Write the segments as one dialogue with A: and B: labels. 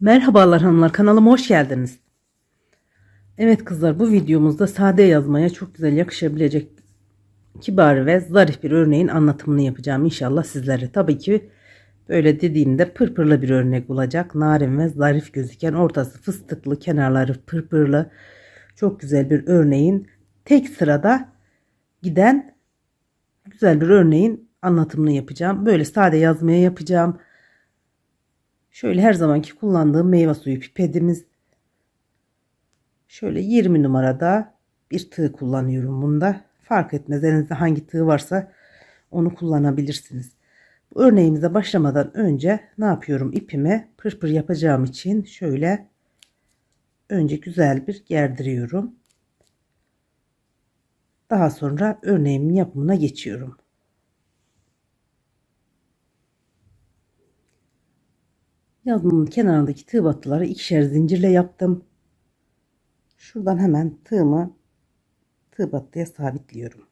A: Merhabalar hanımlar kanalıma hoş geldiniz. Evet kızlar bu videomuzda sade yazmaya çok güzel yakışabilecek kibar ve zarif bir örneğin anlatımını yapacağım inşallah sizlere. Tabii ki böyle dediğimde pırpırlı bir örnek olacak. Narin ve zarif gözüken ortası fıstıklı kenarları pırpırlı çok güzel bir örneğin tek sırada giden güzel bir örneğin anlatımını yapacağım. Böyle sade yazmaya yapacağım. Şöyle her zamanki kullandığım meyve suyu pipetimiz. Şöyle 20 numarada bir tığ kullanıyorum bunda. Fark etmez elinizde hangi tığ varsa onu kullanabilirsiniz. Bu örneğimize başlamadan önce ne yapıyorum? İpime pırpır yapacağım için şöyle önce güzel bir gerdiriyorum. Daha sonra örneğimin yapımına geçiyorum. Yazmamın kenarındaki tığ battıları ikişer zincirle yaptım. Şuradan hemen tığımı tığ battıya sabitliyorum.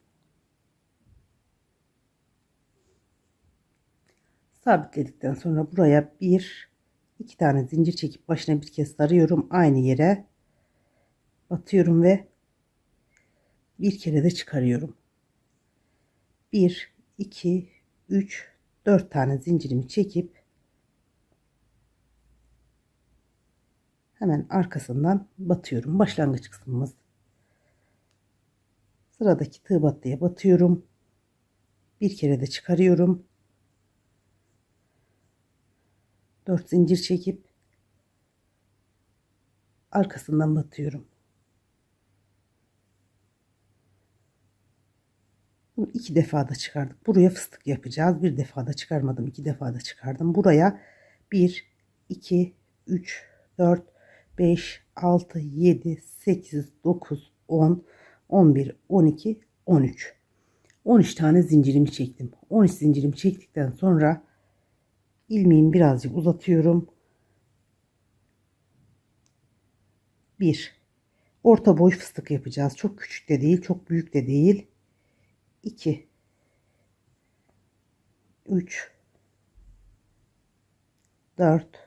A: Sabitledikten sonra buraya bir iki tane zincir çekip başına bir kez sarıyorum. Aynı yere batıyorum ve bir kere de çıkarıyorum. 1 2 3 4 tane zincirimi çekip hemen arkasından batıyorum. Başlangıç kısmımız. Sıradaki tığ battıya batıyorum. Bir kere de çıkarıyorum. 4 zincir çekip arkasından batıyorum. Bunu iki defada çıkardık. Buraya fıstık yapacağız. Bir defada çıkarmadım. iki defada çıkardım. Buraya 1, 2, 3, 4, 5, 6, 7, 8, 9, 10, 11, 12, 13. 13 tane zincirimi çektim. 13 zincirimi çektikten sonra ilmeğimi birazcık uzatıyorum. 1. Orta boy fıstık yapacağız. Çok küçük de değil, çok büyük de değil. 2 3 4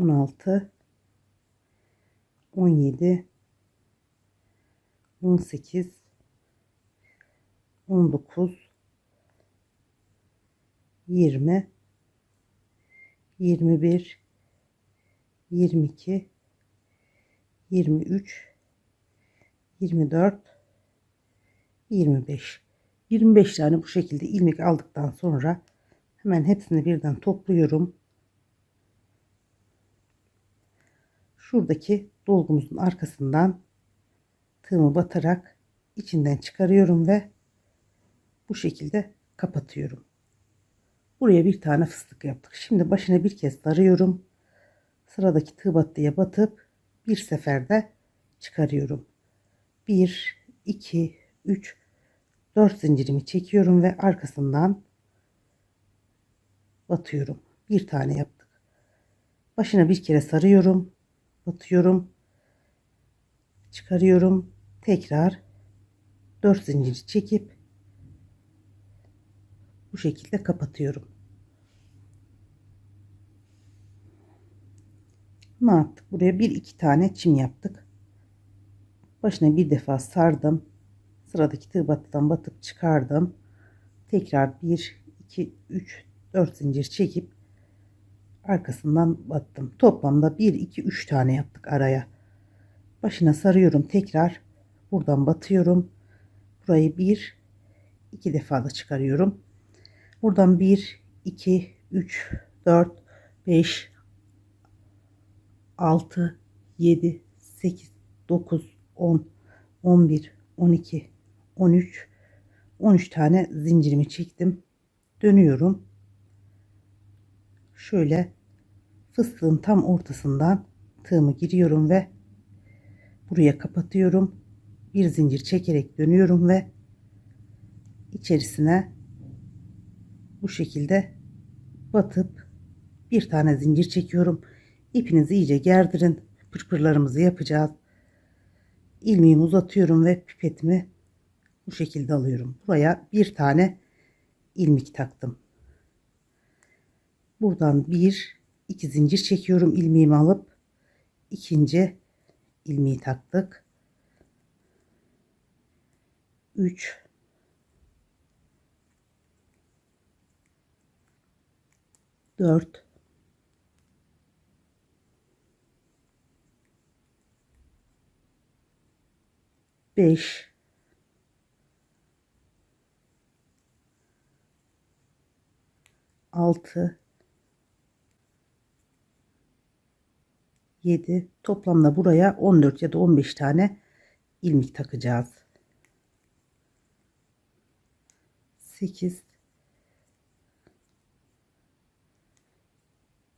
A: 16 17 18 19 20 21 22 23 24 25 25 tane bu şekilde ilmek aldıktan sonra hemen hepsini birden topluyorum şuradaki dolgumuzun arkasından tığımı batarak içinden çıkarıyorum ve bu şekilde kapatıyorum buraya bir tane fıstık yaptık şimdi başına bir kez sarıyorum sıradaki tığ battıya batıp bir seferde çıkarıyorum 1 2 3 4 zincirimi çekiyorum ve arkasından batıyorum. Bir tane yaptık. Başına bir kere sarıyorum. Batıyorum. Çıkarıyorum. Tekrar 4 zinciri çekip bu şekilde kapatıyorum. Ne yaptık? Buraya bir iki tane çim yaptık. Başına bir defa sardım sıradaki tığ battıdan batıp çıkardım. Tekrar 1, 2, 3, 4 zincir çekip arkasından battım. Toplamda 1, 2, 3 tane yaptık araya. Başına sarıyorum tekrar. Buradan batıyorum. Burayı 1, 2 defa da çıkarıyorum. Buradan 1, 2, 3, 4, 5, 6, 7, 8, 9, 10, 11, 12, 13 13 tane zincirimi çektim dönüyorum şöyle fıstığın tam ortasından tığımı giriyorum ve buraya kapatıyorum. Bir zincir çekerek dönüyorum ve içerisine bu şekilde batıp bir tane zincir çekiyorum. İpinizi iyice gerdirin. Pırpırlarımızı yapacağız. İlmeğimi uzatıyorum ve pipetimi bu şekilde alıyorum. Buraya bir tane ilmek taktım. Buradan bir iki zincir çekiyorum ilmeğimi alıp. İkinci ilmeği taktık. 3 4 5 6 7 toplamda buraya 14 ya da 15 tane ilmek takacağız. 8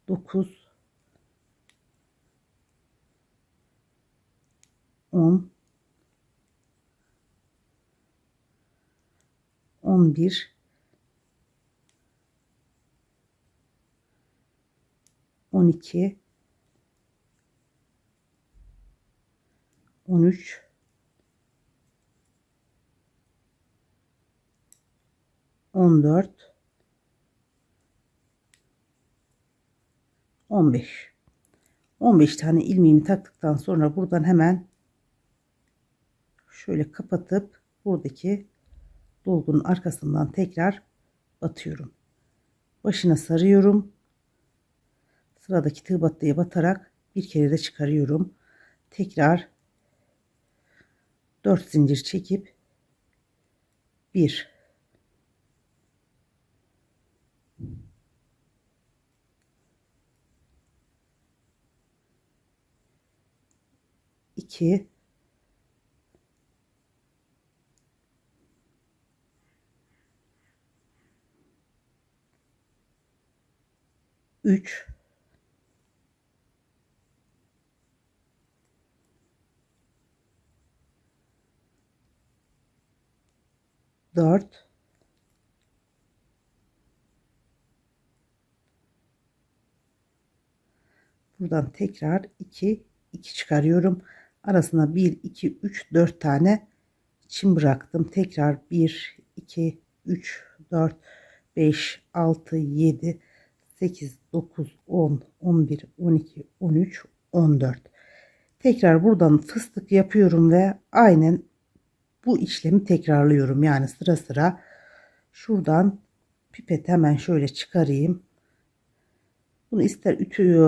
A: 9 10 11 12 13 14 15 15 tane ilmeğimi taktıktan sonra buradan hemen şöyle kapatıp buradaki dolgunun arkasından tekrar batıyorum. Başına sarıyorum. Sıradaki tığ battıya batarak bir kere de çıkarıyorum. Tekrar 4 zincir çekip 1 2 3 4 Buradan tekrar 2 2 çıkarıyorum. Arasına 1 2 3 4 tane çim bıraktım. Tekrar 1 2 3 4 5 6 7 8 9 10 11 12 13 14 tekrar buradan fıstık yapıyorum ve aynen bu işlemi tekrarlıyorum yani sıra sıra şuradan pipet hemen şöyle çıkarayım bunu ister ütü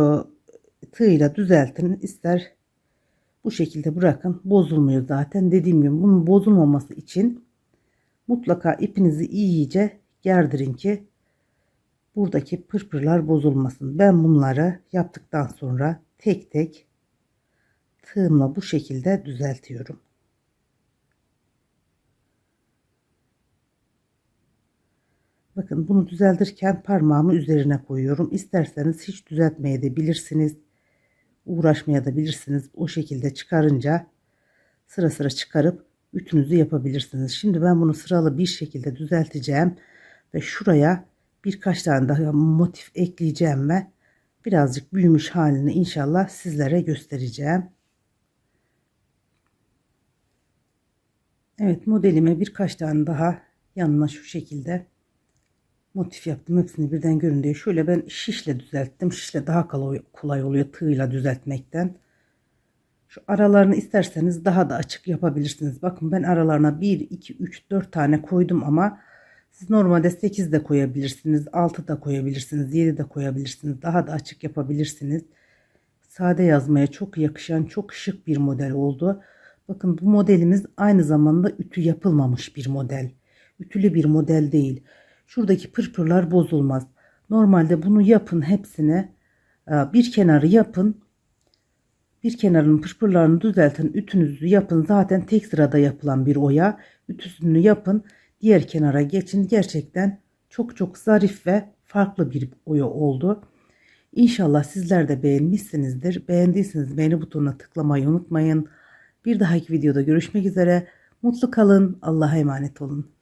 A: tığıyla düzeltin ister bu şekilde bırakın bozulmuyor zaten dediğim gibi bunun bozulmaması için mutlaka ipinizi iyice gerdirin ki buradaki pırpırlar bozulmasın. Ben bunları yaptıktan sonra tek tek tığımla bu şekilde düzeltiyorum. Bakın bunu düzeltirken parmağımı üzerine koyuyorum. İsterseniz hiç düzeltmeye de bilirsiniz. Uğraşmaya da bilirsiniz. O şekilde çıkarınca sıra sıra çıkarıp ütünüzü yapabilirsiniz. Şimdi ben bunu sıralı bir şekilde düzelteceğim ve şuraya birkaç tane daha motif ekleyeceğim ve birazcık büyümüş halini inşallah sizlere göstereceğim. Evet modelime birkaç tane daha yanına şu şekilde motif yaptım. Hepsini birden görün diye. Şöyle ben şişle düzelttim. Şişle daha kolay oluyor tığla düzeltmekten. Şu aralarını isterseniz daha da açık yapabilirsiniz. Bakın ben aralarına 1, 2, 3, 4 tane koydum ama siz normalde 8 de koyabilirsiniz. 6 da koyabilirsiniz. 7 de koyabilirsiniz. Daha da açık yapabilirsiniz. Sade yazmaya çok yakışan çok şık bir model oldu. Bakın bu modelimiz aynı zamanda ütü yapılmamış bir model. Ütülü bir model değil. Şuradaki pırpırlar bozulmaz. Normalde bunu yapın hepsine bir kenarı yapın. Bir kenarının pırpırlarını düzeltin. Ütünüzü yapın. Zaten tek sırada yapılan bir oya. Ütüsünü yapın diğer kenara geçin. Gerçekten çok çok zarif ve farklı bir oya oldu. İnşallah sizler de beğenmişsinizdir. Beğendiyseniz beğeni butonuna tıklamayı unutmayın. Bir dahaki videoda görüşmek üzere. Mutlu kalın. Allah'a emanet olun.